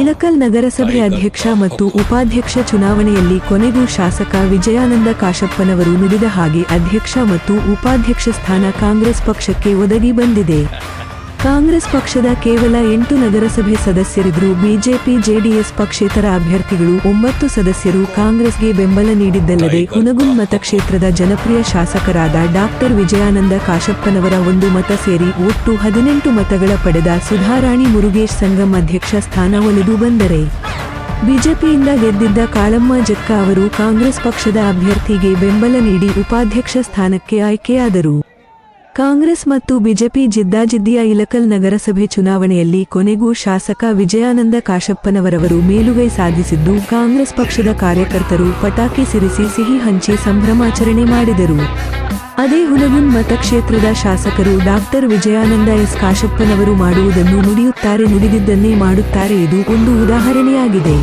ಇಳಕಲ್ ನಗರಸಭೆ ಅಧ್ಯಕ್ಷ ಮತ್ತು ಉಪಾಧ್ಯಕ್ಷ ಚುನಾವಣೆಯಲ್ಲಿ ಕೊನೆಗೂ ಶಾಸಕ ವಿಜಯಾನಂದ ಕಾಶಪ್ಪನವರು ನುಡಿದ ಹಾಗೆ ಅಧ್ಯಕ್ಷ ಮತ್ತು ಉಪಾಧ್ಯಕ್ಷ ಸ್ಥಾನ ಕಾಂಗ್ರೆಸ್ ಪಕ್ಷಕ್ಕೆ ಒದಗಿ ಬಂದಿದೆ. ಕಾಂಗ್ರೆಸ್ ಪಕ್ಷದ ಕೇವಲ ಎಂಟು ನಗರಸಭೆ ಸದಸ್ಯರಿದ್ದರೂ ಬಿಜೆಪಿ ಜೆಡಿಎಸ್ ಪಕ್ಷೇತರ ಅಭ್ಯರ್ಥಿಗಳು ಒಂಬತ್ತು ಸದಸ್ಯರು ಕಾಂಗ್ರೆಸ್ಗೆ ಬೆಂಬಲ ನೀಡಿದ್ದಲ್ಲದೆ ಹುನಗುನ್ ಮತಕ್ಷೇತ್ರದ ಜನಪ್ರಿಯ ಶಾಸಕರಾದ ಡಾಕ್ಟರ್ ವಿಜಯಾನಂದ ಕಾಶಪ್ಪನವರ ಒಂದು ಮತ ಸೇರಿ ಒಟ್ಟು ಹದಿನೆಂಟು ಮತಗಳ ಪಡೆದ ಸುಧಾರಾಣಿ ಮುರುಗೇಶ್ ಸಂಗಮ್ ಅಧ್ಯಕ್ಷ ಸ್ಥಾನ ಒಲಿದು ಬಂದರೆ. ಬಿಜೆಪಿಯಿಂದ ಗೆದ್ದಿದ್ದ ಕಾಳಮ್ಮ ಜಕ್ಕ ಅವರು ಕಾಂಗ್ರೆಸ್ ಪಕ್ಷದ ಅಭ್ಯರ್ಥಿಗೆ ಬೆಂಬಲ ನೀಡಿ ಉಪಾಧ್ಯಕ್ಷ ಸ್ಥಾನಕ್ಕೆ ಆಯ್ಕೆಯಾದರು. ಕಾಂಗ್ರೆಸ್ ಮತ್ತು ಬಿಜೆಪಿ ಜಿದ್ದಾಜಿದ್ದಿಯ ಇಲಕಲ್ ನಗರಸಭೆ ಚುನಾವಣೆಯಲ್ಲಿ ಕೊನೆಗೂ ಶಾಸಕ ವಿಜಯಾನಂದ ಕಾಶಪ್ಪನವರವರು ಮೇಲುಗೈ ಸಾಧಿಸಿದ್ದು, ಕಾಂಗ್ರೆಸ್ ಪಕ್ಷದ ಕಾರ್ಯಕರ್ತರು ಪಟಾಕಿ ಸಿರಿಸಿ ಸಿಹಿ ಹಂಚಿ ಸಂಭ್ರಮಾಚರಣೆ ಮಾಡಿದರು. ಅದೇ ಹುನಗುನ್ ಮತಕ್ಷೇತ್ರದ ಶಾಸಕರು ಡಾಕ್ಟರ್ ವಿಜಯಾನಂದ ಎಸ್ ಕಾಶಪ್ಪನವರು ಮಾಡುವುದನ್ನು ನುಡಿಯುತ್ತಾರೆ ನುಡಿದಿದ್ದನ್ನೇ ಮಾಡುತ್ತಾರೆ ಇದು ಒಂದು ಉದಾಹರಣೆಯಾಗಿದೆ.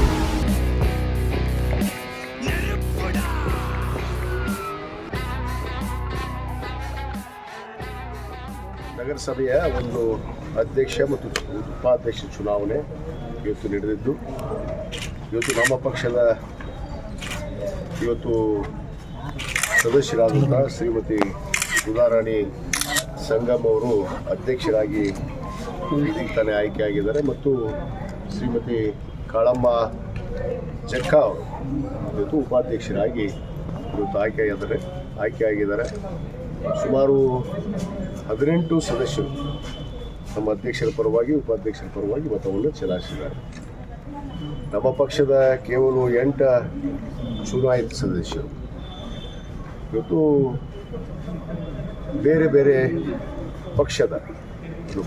ನಗರಸಭೆಯ ಒಂದು ಅಧ್ಯಕ್ಷ ಮತ್ತು ಉಪಾಧ್ಯಕ್ಷ ಚುನಾವಣೆ ಇವತ್ತು ನಡೆದಿದ್ದು. ಇವತ್ತು ನಮ್ಮ ಪಕ್ಷದ ಇವತ್ತು ಸದಸ್ಯರಾದಂಥ ಶ್ರೀಮತಿ ಸುಧಾರಾಣಿ ಸಂಗಮ್ ಅವರು ಅಧ್ಯಕ್ಷರಾಗಿ ಇದೀಗ ತಾನೇ ಆಯ್ಕೆಯಾಗಿದ್ದಾರೆ ಮತ್ತು ಶ್ರೀಮತಿ ಕಾಳಮ್ಮ ಜಕ್ಕ ಇವತ್ತು ಉಪಾಧ್ಯಕ್ಷರಾಗಿ ಇವತ್ತು ಆಯ್ಕೆಯಾದರೆ ಆಯ್ಕೆಯಾಗಿದ್ದಾರೆ ಸುಮಾರು ಹದಿನೆಂಟು ಸದಸ್ಯರು ನಮ್ಮ ಅಧ್ಯಕ್ಷರ ಪರವಾಗಿ, ಉಪಾಧ್ಯಕ್ಷರ ಪರವಾಗಿ ಮತವನ್ನು ಚಲಾಯಿಸಿದ್ದಾರೆ. ನಮ್ಮ ಪಕ್ಷದ ಕೇವಲ ಎಂಟು ಚುನಾಯಿತ ಸದಸ್ಯರು. ಇವತ್ತು ಬೇರೆ ಬೇರೆ ಪಕ್ಷದ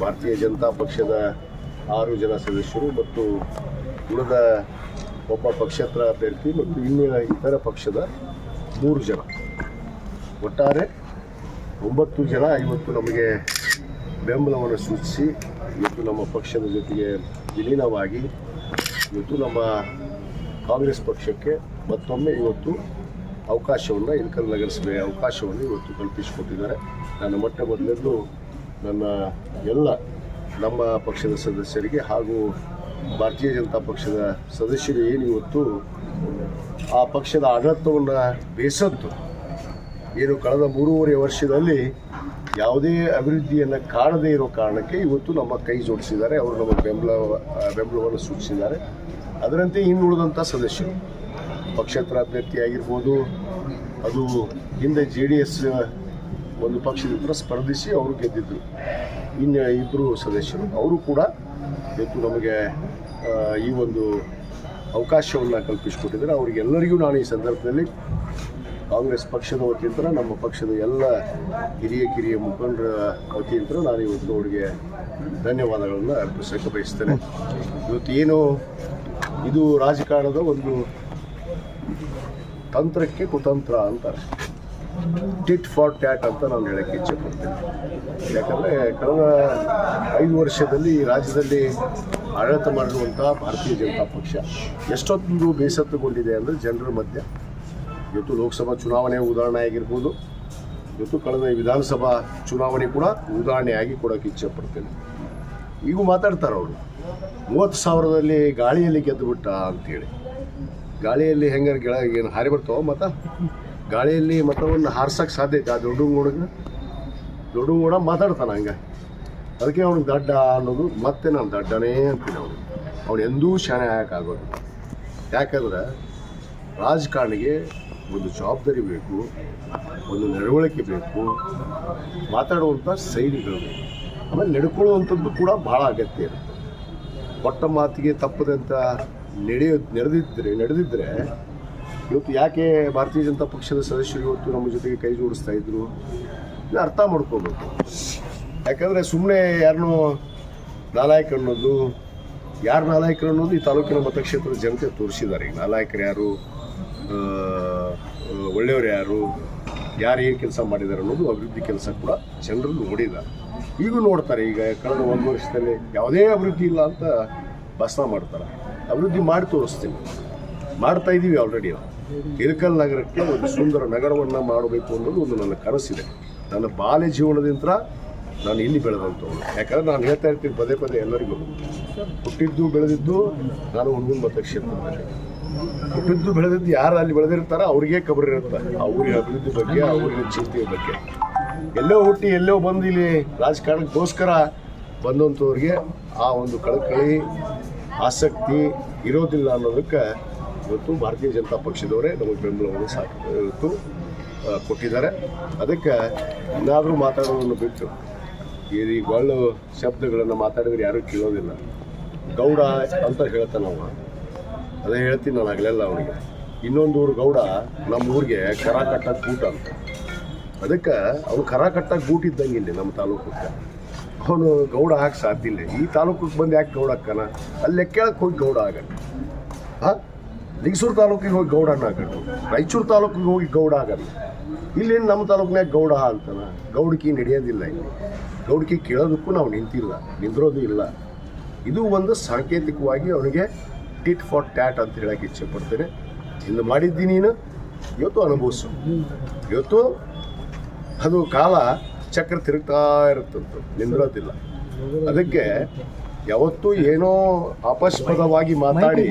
ಭಾರತೀಯ ಜನತಾ ಪಕ್ಷದ ಆರು ಜನ ಸದಸ್ಯರು ಮತ್ತು ಉಳಿದ ಒಬ್ಬ ಪಕ್ಷೇತರ ಅಭ್ಯರ್ಥಿ ಮತ್ತು ಇನ್ನಿನ ಇತರ ಪಕ್ಷದ ಮೂರು ಜನ. ಒಟ್ಟಾರೆ ಒಂಬತ್ತು ಜನ ಇವತ್ತು ನಮಗೆ ಬೆಂಬಲವನ್ನು ಸೂಚಿಸಿ, ಇವತ್ತು ನಮ್ಮ ಪಕ್ಷದ ಜೊತೆಗೆ ವಿಲೀನವಾಗಿ, ಇವತ್ತು ನಮ್ಮ ಕಾಂಗ್ರೆಸ್ ಪಕ್ಷಕ್ಕೆ ಮತ್ತೊಮ್ಮೆ ಇವತ್ತು ಅವಕಾಶವನ್ನು ಇಲ್ಕಲ್ ನಗರಸಭೆಯ ಅವಕಾಶವನ್ನು ಇವತ್ತು ಕಲ್ಪಿಸಿಕೊಟ್ಟಿದ್ದಾರೆ. ನನ್ನ ಮೊಟ್ಟ ಮೊದಲೆಂದು ನನ್ನ ಎಲ್ಲ ನಮ್ಮ ಪಕ್ಷದ ಸದಸ್ಯರಿಗೆ ಹಾಗೂ ಭಾರತೀಯ ಜನತಾ ಪಕ್ಷದ ಸದಸ್ಯರು ಏನು ಇವತ್ತು ಆ ಪಕ್ಷದ ಆಡಳಿತವನ್ನು ಬೇಸತ್ತು ಏನು ಕಳೆದ ಮೂರುವರೆ ವರ್ಷದಲ್ಲಿ ಯಾವುದೇ ಅಭಿವೃದ್ಧಿಯನ್ನು ಕಾಣದೇ ಇರೋ ಕಾರಣಕ್ಕೆ ಇವತ್ತು ನಮ್ಮ ಕೈ ಜೋಡಿಸಿದ್ದಾರೆ. ಅವರು ನಮ್ಮ ಬೆಂಬಲ, ಬೆಂಬಲವನ್ನು ಸೂಚಿಸಿದ್ದಾರೆ. ಅದರಂತೆ ಇನ್ನುಳಿದಂಥ ಸದಸ್ಯರು ಪಕ್ಷೇತರ ಅಭ್ಯರ್ಥಿ ಆಗಿರ್ಬೋದು, ಅದು ಹಿಂದೆ ಜೆ ಡಿ ಎಸ್ ಒಂದು ಪಕ್ಷದಿಂದ ಸ್ಪರ್ಧಿಸಿ ಅವರು ಗೆದ್ದಿದ್ದರು ಇನ್ನು ಇಬ್ಬರು ಸದಸ್ಯರು, ಅವರು ಕೂಡ ಇವತ್ತು ನಮಗೆ ಈ ಒಂದು ಅವಕಾಶವನ್ನು ಕಲ್ಪಿಸಿಕೊಟ್ಟಿದ್ದಾರೆ. ಅವರಿಗೆಲ್ಲರಿಗೂ ನಾನು ಈ ಸಂದರ್ಭದಲ್ಲಿ ಕಾಂಗ್ರೆಸ್ ಪಕ್ಷದ ವತಿಯಿಂದ ನಮ್ಮ ಪಕ್ಷದ ಎಲ್ಲ ಹಿರಿಯ ಕಿರಿಯ ಮುಖಂಡರ ವತಿಯಿಂದ ನಾನು ಇವತ್ತು ಅವರಿಗೆ ಧನ್ಯವಾದಗಳನ್ನು ಅರ್ಪಿಸಕ್ಕೆ ಬಯಸ್ತೇನೆ. ಇವತ್ತು ಏನು, ಇದು ರಾಜಕಾರಣದ ಒಂದು ತಂತ್ರಕ್ಕೆ ಕುತಂತ್ರ ಅಂತ ಟಿಟ್ ಫಾರ್ ಟ್ಯಾಟ್ ಅಂತ ನಾನು ಹೇಳಕ್ಕೆ ಇಚ್ಛೆ ಪಡ್ತೇನೆ. ಯಾಕಂದರೆ ಕಳೆದ ಐದು ವರ್ಷದಲ್ಲಿ ರಾಜ್ಯದಲ್ಲಿ ಆಡಳಿತ ಮಾಡಿರುವಂಥ ಭಾರತೀಯ ಜನತಾ ಪಕ್ಷ ಎಷ್ಟೊಂದು ಬೇಸತ್ತುಗೊಂಡಿದೆ ಅಂದರೆ ಜನರ ಮಧ್ಯೆ. ಇವತ್ತು ಲೋಕಸಭಾ ಚುನಾವಣೆ ಉದಾಹರಣೆ ಆಗಿರ್ಬೋದು. ಇವತ್ತು ಕಳೆದ ವಿಧಾನಸಭಾ ಚುನಾವಣೆ ಕೂಡ ಉದಾಹರಣೆಯಾಗಿ ಕೊಡೋಕೆ ಇಚ್ಛೆ ಪಡ್ತೇನೆ. ಈಗ ಮಾತಾಡ್ತಾರೆ ಅವರು. ಮೂವತ್ತು ಸಾವಿರದಲ್ಲಿ ಗಾಳಿಯಲ್ಲಿ ಗೆದ್ದು ಬಿಟ್ಟ ಅಂತೇಳಿ. ಗಾಳಿಯಲ್ಲಿ ಹೆಂಗಾರು ಕೆಳಗೆ ಏನು ಹಾರಿ ಬರ್ತಾವ ಮತ ಗಾಳಿಯಲ್ಲಿ ಮತವನ್ನು ಹಾರ್ಸಕ್ಕೆ ಸಾಧ್ಯ ಐತೆ ಆ ದೊಡ್ಡ ಹುಡುಗ ದೊಡ್ಡ ಹುಡುಗ ಮಾತಾಡ್ತಾನೆ ಹಂಗೆ. ಅದಕ್ಕೆ ಅವ್ನಿಗೆ ದಡ್ಡ ಅನ್ನೋದು ಮತ್ತೆ ನಾನು ದಡ್ಡನೇ ಅಂತೀನಿ ಅವನು. ಅವನು ಎಂದೂ ಶಾಣೆ ಆಗೋದು ಯಾಕಂದ್ರೆ ರಾಜಕಾರಣಿಗೆ ಒಂದು ಜವಾಬ್ದಾರಿ ಬೇಕು, ಒಂದು ನಡವಳಿಕೆ ಬೇಕು ಮಾತಾಡುವಂಥ ಶೈಲಿಗಳು ಆಮೇಲೆ ನಡ್ಕೊಳ್ಳುವಂಥದ್ದು ಕೂಡ ಭಾಳ ಅಗತ್ಯ ಇರುತ್ತೆ. ಕೊಟ್ಟ ಮಾತಿಗೆ ತಪ್ಪದಂತ ನಡೆಯೋ ನಡೆದಿದ್ದರೆ ನಡೆದಿದ್ದರೆ ಇವತ್ತು ಯಾಕೆ ಭಾರತೀಯ ಜನತಾ ಪಕ್ಷದ ಸದಸ್ಯರು ಇವತ್ತು ನಮ್ಮ ಜೊತೆಗೆ ಕೈ ಜೋಡಿಸ್ತಾ ಇದ್ರು? ಇದು ಅರ್ಥ ಮಾಡ್ಕೋಬೇಕು. ಯಾಕಂದರೆ ಸುಮ್ಮನೆ ಯಾರನ್ನೋ ನಾಲಾಯಕ ಅನ್ನೋದು, ಯಾರು ನಾಲಾಯಕರು ಅನ್ನೋದು ಈ ತಾಲೂಕಿನ ಮತಕ್ಷೇತ್ರದ ಜನತೆ ತೋರಿಸಿದ್ದಾರೆ. ಈಗ ನಾಲಾಯಕರು ಯಾರು? ಒಳ್ಳೆಯವರು ಯಾರು ಯಾರು ಏನು ಕೆಲಸ ಮಾಡಿದ್ದಾರೆ ಅನ್ನೋದು ಅಭಿವೃದ್ಧಿ ಕೆಲಸ ಕೂಡ ಜನರು ನೋಡಿದ್ದಾರೆ ಈಗೂ ನೋಡ್ತಾರೆ, ಈಗ ಕಳೆದ ಒಂದು ವರ್ಷದಲ್ಲಿ ಯಾವುದೇ ಅಭಿವೃದ್ಧಿ ಇಲ್ಲ ಅಂತ ಭಾಷಣ ಮಾಡ್ತಾರೆ. ಅಭಿವೃದ್ಧಿ ಮಾಡಿ ತೋರಿಸ್ತೀನಿ. ಮಾಡ್ತಾ ಇದ್ದೀವಿ ಆಲ್ರೆಡಿ ಇಳಕಲ್ ನಗರಕ್ಕೆ ಒಂದು ಸುಂದರ ನಗರವನ್ನು ಮಾಡಬೇಕು ಅನ್ನೋದು ಒಂದು ನನ್ನ ಕನಸಿದೆ. ನನ್ನ ಬಾಲ್ಯ ಜೀವನದಿಂದ ನಾನು ಇಲ್ಲಿ ಬೆಳೆದಂಥವ್ರು ಯಾಕಂದ್ರೆ ನಾನು ಹೇಳ್ತಾ ಇರ್ತೀನಿ ಪದೇ ಪದೇ ಎಲ್ಲರಿಗೂ. ಹುಟ್ಟಿದ್ದು, ಬೆಳೆದಿದ್ದು ನಾನು ಹುಡುಗನ ಮತಕ್ಷೇತ್ರದಲ್ಲಿ ಹುಟ್ಟಿದ್ದು ಬೆಳೆದಿದ್ದು ಯಾರು ಅಲ್ಲಿ ಬೆಳೆದಿರ್ತಾರ ಅವ್ರಿಗೆ ಕಬರ್ ಇರುತ್ತೆ ಆ ಊರಿನ ಅಭಿವೃದ್ಧಿ ಬಗ್ಗೆ ಆ ಊರಿನ ಚಿಂತೆಯ ಬಗ್ಗೆ. ಎಲ್ಲೋ ಹುಟ್ಟಿ, ಎಲ್ಲೋ ಬಂದು ಇಲ್ಲಿ ರಾಜಕಾರಣಕ್ಕೋಸ್ಕರ ಬಂದಂಥವ್ರಿಗೆ ಆ ಒಂದು ಕಳಕಳಿ, ಆಸಕ್ತಿ ಇರೋದಿಲ್ಲ ಅನ್ನೋದಕ್ಕೆ ಇವತ್ತು ಭಾರತೀಯ ಜನತಾ ಪಕ್ಷದವರೇ ನಮಗೆ ಬೆಂಬಲವನ್ನು ಸಾಕು, ಇವತ್ತು ಕೊಟ್ಟಿದ್ದಾರೆ. ಅದಕ್ಕೆ ಇನ್ನಾದರೂ ಮಾತಾಡೋದನ್ನು ಬಿಟ್ಟು ಈ ಗೊಳ್ಳು ಶಬ್ದಗಳನ್ನು ಮಾತಾಡಿದ್ರೆ ಯಾರೂ ಕೇಳೋದಿಲ್ಲ. ಗೌಡ ಅಂತ ಹೇಳ್ತಾನವ. ನಾವು ಅದೇ ಹೇಳ್ತೀನಿ ನಾನು ಆಗಲೆಲ್ಲ ಅವನಿಗೆ. ಇನ್ನೊಂದು ಊರು ಗೌಡ, ನಮ್ಮ ಊರಿಗೆ ಕರ ಕಟ್ಟಕ್ಕೆ ಗೂಟ ಅಂತ. ಅದಕ್ಕೆ ಅವನು ಕರ ಕಟ್ಟಕ್ಕೆ ಬೂಟ್ ಇದ್ದಂಗೆ ಇಲ್ಲಿ ನಮ್ಮ ತಾಲೂಕಕ್ಕೆ. ಅವನು ಗೌಡ ಹಾಕಿ ಸಾಧ್ಯ ಇಲ್ಲ. ಈ ತಾಲೂಕಿಗೆ ಬಂದು ಯಾಕೆ ಗೌಡ ಹಾಕನ ಅಲ್ಲಿ ಲೆಕ್ಕೇಳಕ್ಕೆ ಹೋಗಿ ಗೌಡ ಆಗಣ ಹಾಂ? ಲಿಂಗಸೂರು ತಾಲೂಕಿಗೆ ಹೋಗಿ ಗೌಡಣ್ಣ ಆಗಣ್ಣ ರಾಯಚೂರು ತಾಲೂಕಿಗೆ ಹೋಗಿ ಗೌಡ ಆಗಲ್ಲ. ಇಲ್ಲಿ ನಮ್ಮ ತಾಲೂಕಿನಾಗ ಗೌಡ ಅಂತಾನ? ಗೌಡಕಿ ನಡೆಯೋದಿಲ್ಲ ಇಲ್ಲಿ. ಗೌಡಕಿ ಕೇಳೋದಕ್ಕೂ ನಾವು ನಿಂತಿಲ್ಲ. ನಿಂದ್ರೋದು ಇಲ್ಲ. ಇದು ಒಂದು ಸಾಂಕೇತಿಕವಾಗಿ ಅವನಿಗೆ ಟಿಟ್ ಫಾರ್ ಟ್ಯಾಟ್ ಅಂತ ಹೇಳಕ್ಕೆ ಇಚ್ಛೆ ಪಡ್ತೇನೆ. ಇಂದು ಮಾಡಿದ್ದೀನಿ ನೀನು. ಇವತ್ತು ಅನುಭವಿಸು. ಇವತ್ತು ಅದು ಕಾಲ ಚಕ್ರ ತಿರುಗ್ತಾ ಇರುತ್ತಂತ. ನಿಂದಿರೋದಿಲ್ಲ. ಅದಕ್ಕೆ ಯಾವತ್ತೂ ಏನೋ ಅಪಸ್ಪದವಾಗಿ ಮಾತಾಡಿ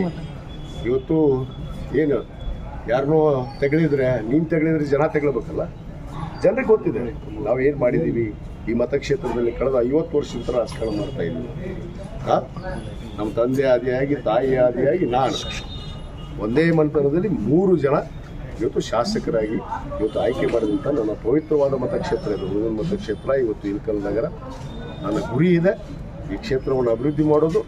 ಇವತ್ತು ಏನು ಯಾರನ್ನೋ ತೆಗಳಿದ್ರೆ ನೀನು ತೆಗಳಿದ್ರೆ ಜನ ತೆಗಳಬೇಕಲ್ಲ ಜನರಿಗೆ ಗೊತ್ತಿದೆ. ನಾವು ಏನು ಮಾಡಿದ್ದೀವಿ ಈ ಮತಕ್ಷೇತ್ರದಲ್ಲಿ ಕಳೆದ ಐವತ್ತು ವರ್ಷದ ರಾಜಕಾರಣ ಮಾಡ್ತಾ ಇದ್ದೀವಿ. ಹಾಂ ನಮ್ಮ ತಂದೆ ಆದಿಯಾಗಿ ತಾಯಿ ಆದಿಯಾಗಿ ನಾನು. ಒಂದೇ ಮಂತ್ರದಲ್ಲಿ ಮೂರು ಜನ ಇವತ್ತು ಶಾಸಕರಾಗಿ ಇವತ್ತು ಆಯ್ಕೆ ಮಾಡಿದಂಥ ನನ್ನ ಪವಿತ್ರವಾದ ಮತಕ್ಷೇತ್ರ ಇದು. ಹುಡುಗನ ಮತಕ್ಷೇತ್ರ ಇವತ್ತು ಇಲ್ಕಲ್ ನಗರ. ನನ್ನ ಗುರಿ ಇದೆ. ಈ ಕ್ಷೇತ್ರವನ್ನು ಅಭಿವೃದ್ಧಿ ಮಾಡೋದು.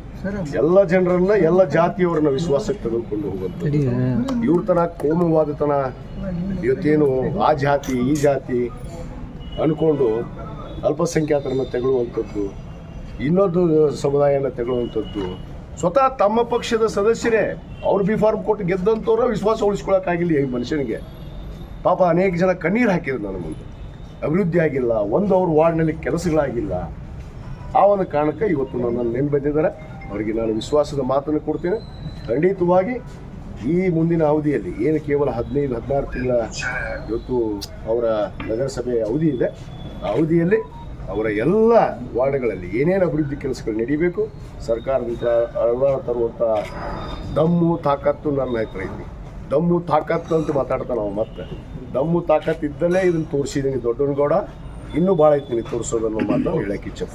ಎಲ್ಲ ಜನರನ್ನ ಎಲ್ಲ ಜಾತಿಯವರನ್ನ ವಿಶ್ವಾಸಕ್ಕೆ ತೆಗೆದುಕೊಂಡು ಹೋಗುವಂಥದ್ದು. ಇವ್ರ ತನ ಕೋಮುವಾದತನ ಇವತ್ತೇನು ಆ ಜಾತಿ ಈ ಜಾತಿ ಅನ್ಕೊಂಡು ಅಲ್ಪಸಂಖ್ಯಾತರನ್ನ ತೆಗೊಳ್ಳುವಂಥದ್ದು ಇನ್ನೊಂದು ಸಮುದಾಯನ ತಗೊಳ್ಳುವಂಥದ್ದು ಸ್ವತಃ ತಮ್ಮ ಪಕ್ಷದ ಸದಸ್ಯರೇ, ಅವ್ರು ಬಿ ಫಾರ್ಮ್ ಕೊಟ್ಟು ಗೆದ್ದಂಥವ್ರ ವಿಶ್ವಾಸ ಉಳಿಸ್ಕೊಳಕ್ಕಾಗಿಲ್ಲ ಈ ಮನುಷ್ಯನಿಗೆ. ಪಾಪ ಅನೇಕ ಜನ ಕಣ್ಣೀರು ಹಾಕಿದ್ರು ನನ್ನ ಮುಂದೆ. ಅಭಿವೃದ್ಧಿ ಆಗಿಲ್ಲ, ಒಂದು ಅವ್ರ ವಾರ್ಡ್ನಲ್ಲಿ ಕೆಲಸಗಳಾಗಿಲ್ಲ. ಆ ಒಂದು ಕಾರಣಕ್ಕೆ ಇವತ್ತು ನನ್ನನ್ನು ನೆನ್ ಬಂದಿದ್ದಾರೆ ಅವರಿಗೆ ನಾನು ವಿಶ್ವಾಸದ ಮಾತನ್ನು ಕೊಡ್ತೇನೆ. ಖಂಡಿತವಾಗಿ ಈ ಮುಂದಿನ ಅವಧಿಯಲ್ಲಿ, ಏನು ಕೇವಲ ಹದಿನೈದು, ಹದಿನಾರು ತಿಂಗಳ ಇವತ್ತು ಅವರ ನಗರಸಭೆಯ ಅವಧಿ ಇದೆ. ಆ ಅವಧಿಯಲ್ಲಿ ಅವರ ಎಲ್ಲ ವಾರ್ಡ್ಗಳಲ್ಲಿ ಏನೇನು ಅಭಿವೃದ್ಧಿ ಕೆಲಸಗಳು ನಡೀಬೇಕು ಸರ್ಕಾರದಿಂದ ಅನುದಾನ ತರುವಂಥ ದಮ್ಮು ತಾಕತ್ತು ನನ್ನ ಹತ್ರ ಇಲ್ಲಿ ದಮ್ಮು ತಾಕತ್ತು ಅಂತ ಮಾತಾಡ್ತಾನೆ ನಾವು ಮತ್ತೆ. ದಮ್ಮು ತಾಕತ್ತು ಇದ್ದಲ್ಲೇ ಇದನ್ನು ತೋರಿಸಿದ್ದೀನಿ ದೊಡ್ಡನಗೌಡ. ಇನ್ನೂ ಭಾಳ ಐತಿ ನಿನಗೆ ತೋರಿಸೋದನ್ನು ಮಾತು ಹೇಳಕ್ಕೆ ಇಚ್ಛೆ